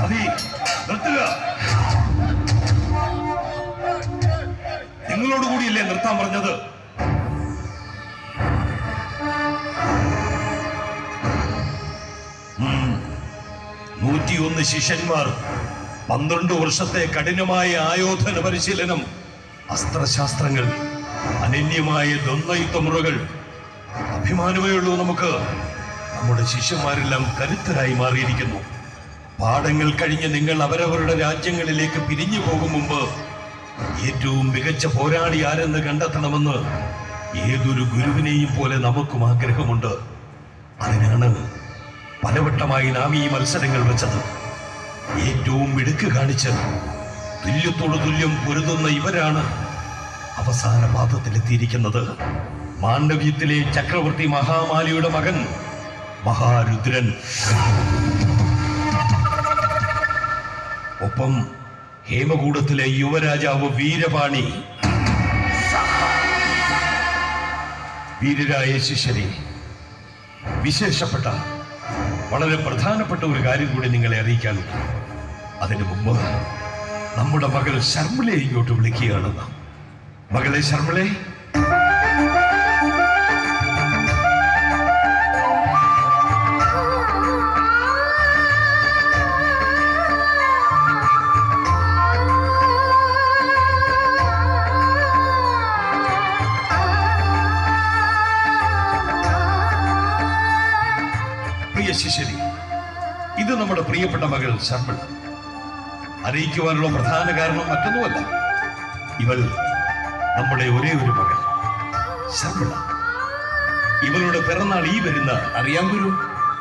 മതി നിർത്തുക. നിങ്ങളോട് കൂടിയല്ലേ നിർത്താൻ പറഞ്ഞത്? നൂറ്റിയൊന്ന് ശിഷ്യന്മാർ പന്ത്രണ്ട് വർഷത്തെ കഠിനമായ ആയോധന പരിശീലനം അസ്ത്രശാസ്ത്രങ്ങൾ അനന്യമായ ദ്വന്ദ്വയുദ്ധ മുറകൾ. അഭിമാനമേ ഉള്ളൂ നമുക്ക്. നമ്മുടെ ശിഷ്യന്മാരെല്ലാം കരുത്തരായി മാറിയിരിക്കുന്നു. പാഠങ്ങൾ കഴിഞ്ഞ് നിങ്ങൾ അവരവരുടെ രാജ്യങ്ങളിലേക്ക് പിരിഞ്ഞു പോകും മുമ്പ് ഏറ്റവും മികച്ച പോരാളി ആരെന്ന് കണ്ടെത്തണമെന്ന് ഏതൊരു ഗുരുവിനെയും പോലെ നമുക്കും ആഗ്രഹമുണ്ട്. അതിനാണ് പലവട്ടമായി നാം ഈ മത്സരങ്ങൾ വെച്ചത്. ഏറ്റവും മിടുക്ക് കാണിച്ച് തുല്യത്തോട് തുല്യം പൊരുതുന്ന ഇവരാണ് അവസാന പാദത്തിലെത്തിയിരിക്കുന്നത് മാണ്ഡവ്യത്തിലെ ചക്രവർത്തി മഹാമാലിയുടെ മകൻ മഹാരുദ്രൻ. ഒപ്പം ഹേമകൂടത്തിലെ യുവരാജാവ് വീരപാണി. വീരരായ ശിഷ്യരെ വിശേഷപ്പെട്ട വളരെ പ്രധാനപ്പെട്ട ഒരു കാര്യം കൂടി നിങ്ങളെ അറിയിക്കാനുണ്ട്. അതിനു മുമ്പ് നമ്മുടെ മകൾ ശർമ്മിലെ ഇങ്ങോട്ട് വിളിക്കുകയാണ് നാം. മകളെ ശർമ്മളെ. ശിഷ്യരി ഇത് നമ്മുടെ പ്രിയപ്പെട്ട മകൾ ശർമ്മള അറിയിക്കുവാനുള്ള പ്രധാന കാരണം മറ്റൊന്നുമല്ല. ഇവൾ നമ്മുടെ ഒരേ ഒരു മകൾ ശർമ്മള ഇവളുടെ പിറന്നാൾ ഈ വരുന്ന അറിയാൻ ഗുരു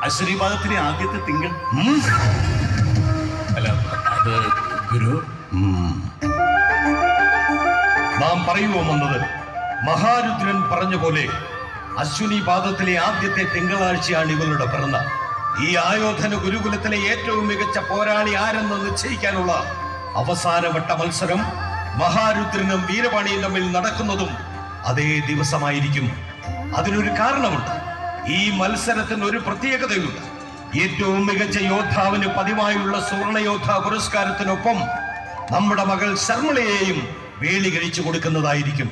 അശ്വരീപാദത്തിലെ ആദ്യത്തെ തിങ്കൾ. അല്ല അത് ഗുരു. നാം പറയുവാൻ വന്നത് മഹാരുദ്രൻ പറഞ്ഞ പോലെ അശ്വിനി പാദത്തിലെ ആദ്യത്തെ തിങ്കളാഴ്ചയാണ് ഇവളുടെ പിറന്നാൾ. ഈ ആയോധന ഗുരുകുലത്തിലെ ഏറ്റവും മികച്ച പോരാളി ആരെന്ന് നിശ്ചയിക്കാനുള്ള അവസാനവട്ട മത്സരം മഹാരുദ്രനും വീരപാണിയും തമ്മിൽ നടക്കുന്നതും അതേ ദിവസമായിരിക്കും. അതിനൊരു കാരണമുണ്ട്. ഈ മത്സരത്തിന് ഒരു പ്രത്യേകതയുണ്ട്. ഏറ്റവും മികച്ച യോദ്ധാവിന് പതിവായുള്ള സുവർണയോദ്ധ പുരസ്കാരത്തിനൊപ്പം നമ്മുടെ മകൾ ശർമ്മളയെയും വേളി കഴിച്ചു കൊടുക്കുന്നതായിരിക്കും.